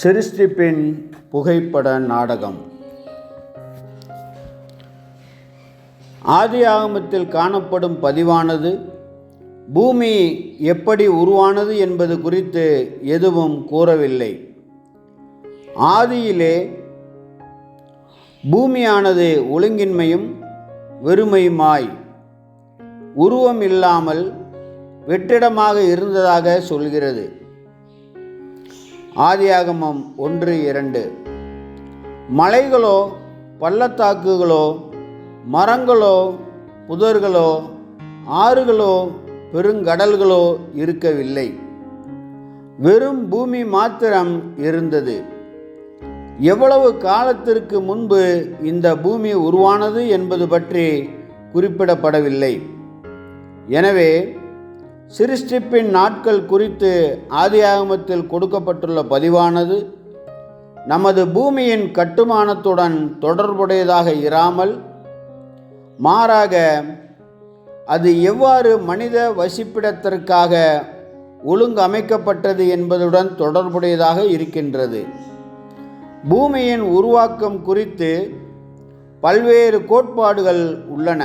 சிருஷ்டிப்பின் புகைப்பட நாடகம். ஆதி ஆகமத்தில் காணப்படும் பதிவானது பூமி எப்படி உருவானது என்பது குறித்து எதுவும் கூறவில்லை. ஆதியிலே பூமியானது ஒழுங்கின்மையும் வெறுமையுமாய் உருவம் இல்லாமல் வெற்றிடமாக இருந்ததாக சொல்கிறது. ஆதியாகமம் ஒன்று இரண்டு. மலைகளோ பள்ளத்தாக்குகளோ மரங்களோ புதர்களோ ஆறுகளோ பெருங்கடல்களோ இருக்கவில்லை. வெறும் பூமி மாத்திரம் இருந்தது. எவ்வளவு காலத்திற்கு முன்பு இந்த பூமி உருவானது என்பது பற்றி குறிப்பிடப்படவில்லை. எனவே சிருஷ்டிப்பின் நாட்கள் குறித்து ஆதியாகமத்தில் கொடுக்கப்பட்டுள்ள பதிவானது நமது பூமியின் கட்டுமானத்துடன் தொடர்புடையதாக இராமல் மாறாக அது எவ்வாறு மனித வசிப்பிடத்திற்காக ஒழுங்கமைக்கப்பட்டது என்பதுடன் தொடர்புடையதாக இருக்கின்றது. பூமியின் உருவாக்கம் குறித்து பல்வேறு கோட்பாடுகள் உள்ளன.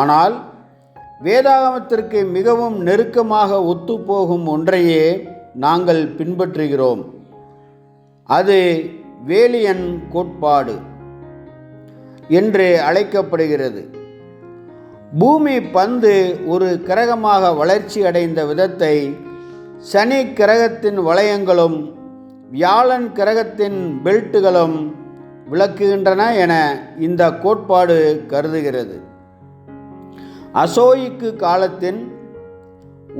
ஆனால் வேதாகமத்திற்கு மிகவும் நெருக்கமாக ஒத்துப்போகும் ஒன்றையே நாங்கள் பின்பற்றுகிறோம். அது வேலியன் கோட்பாடு என்று அழைக்கப்படுகிறது. பூமி பந்து ஒரு கிரகமாக வளர்ச்சி அடைந்த விதத்தை சனி கிரகத்தின் வளையங்களும் வியாழன் கிரகத்தின் பெல்ட்டுகளும் விளக்குகின்றன என இந்த கோட்பாடு கருதுகிறது. அசோயிக்கு காலத்தின்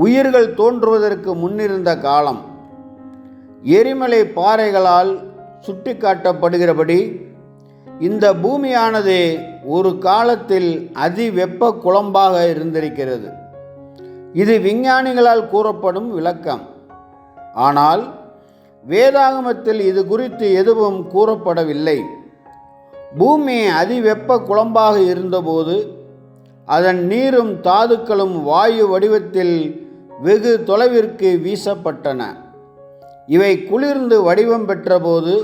உயிர்கள் தோன்றுவதற்கு முன்னிருந்த காலம். எரிமலை பாறைகளால் சுட்டிக்காட்டப்படுகிறபடி இந்த பூமியானது ஒரு காலத்தில் அதிவெப்ப குழம்பாக இருந்திருக்கிறது. இது விஞ்ஞானிகளால் கூறப்படும் விளக்கம். ஆனால் வேதாகமத்தில் இது குறித்து எதுவும் கூறப்படவில்லை. பூமி அதிவெப்ப குழம்பாக இருந்தபோது அதன் நீரும் தாதுக்களும் வாயு வடிவத்தில் வெகு தொலைவிற்கு வீசப்பட்டன. இவை குளிர்ந்து வடிவம் பெற்றபோது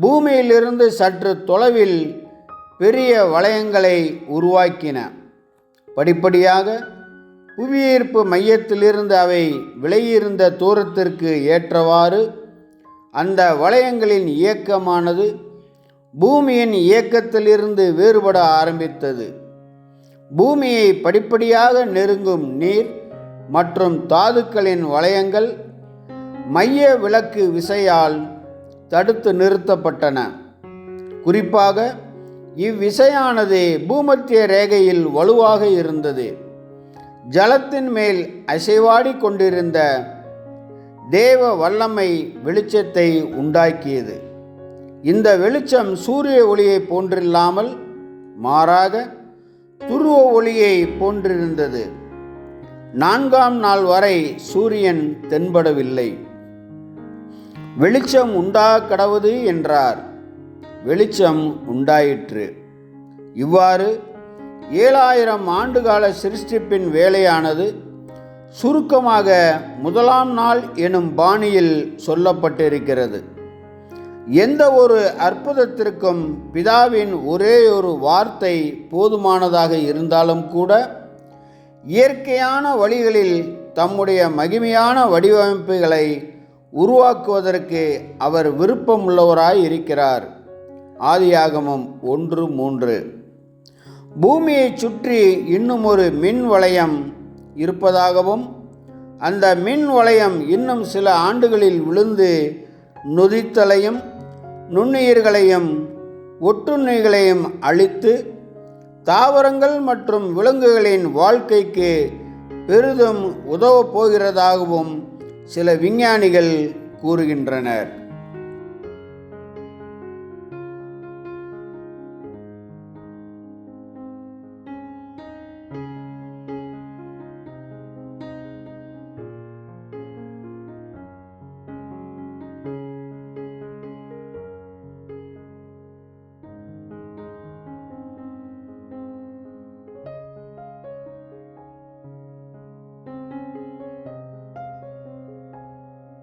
பூமியிலிருந்து சற்று தொலைவில் பெரிய வளையங்களை உருவாக்கின. படிப்படியாக புவியீர்ப்பு மையத்திலிருந்து அவை விலகியிருந்த தூரத்திற்கு ஏற்றவாறு அந்த வளையங்களின் இயக்கமானது பூமியின் இயக்கத்திலிருந்து வேறுபட ஆரம்பித்தது. பூமியை படிப்படியாக நெருங்கும் நீர் மற்றும் தாதுக்களின் வளையங்கள் மைய விளக்கு விசையால் தடுத்து நிறுத்தப்பட்டன. குறிப்பாக இவ்விசையானது பூமத்திய ரேகையில் வலுவாக இருந்தது. ஜலத்தின் மேல் அசைவாடி கொண்டிருந்த தேவ வல்லமை வெளிச்சத்தை உண்டாக்கியது. இந்த வெளிச்சம் சூரிய ஒளியை போன்றில்லாமல் மாறாக துருவ ஒளியை போன்றிருந்தது. நான்காம் நாள் வரை சூரியன் தென்படவில்லை. வெளிச்சம் உண்டா கடவுது? என்றார். வெளிச்சம் உண்டாயிற்று. இவ்வாறு ஏழாயிரம் ஆண்டுகால சிருஷ்டிப்பின் வேலையானது சுருக்கமாக முதலாம் நாள் எனும் பாணியில் சொல்லப்பட்டிருக்கிறது. எந்த ஒரு அற்புதத்திற்கும் பிதாவின் ஒரே ஒரு வார்த்தை போதுமானதாக இருந்தாலும் கூட இயற்கையான வழிகளில் தம்முடைய மகிமையான வடிவமைப்புகளை உருவாக்குவதற்கு அவர் விருப்பமுள்ளவராய் இருக்கிறார். ஆதியாகமம் ஒன்று மூன்று. பூமியை சுற்றி இன்னும் ஒரு மின் வளையம் இருப்பதாகவும் அந்த மின் வளையம் இன்னும் சில ஆண்டுகளில் விழுந்து நொதித்தலையும் நுண்ணுயிர்களையும் ஒட்டுண்ணிகளையும் அழித்து தாவரங்கள் மற்றும் விலங்குகளின் வாழ்க்கைக்கு பெரிதும் உதவப் போகிறதாகவும் சில விஞ்ஞானிகள் கூறுகின்றனர்.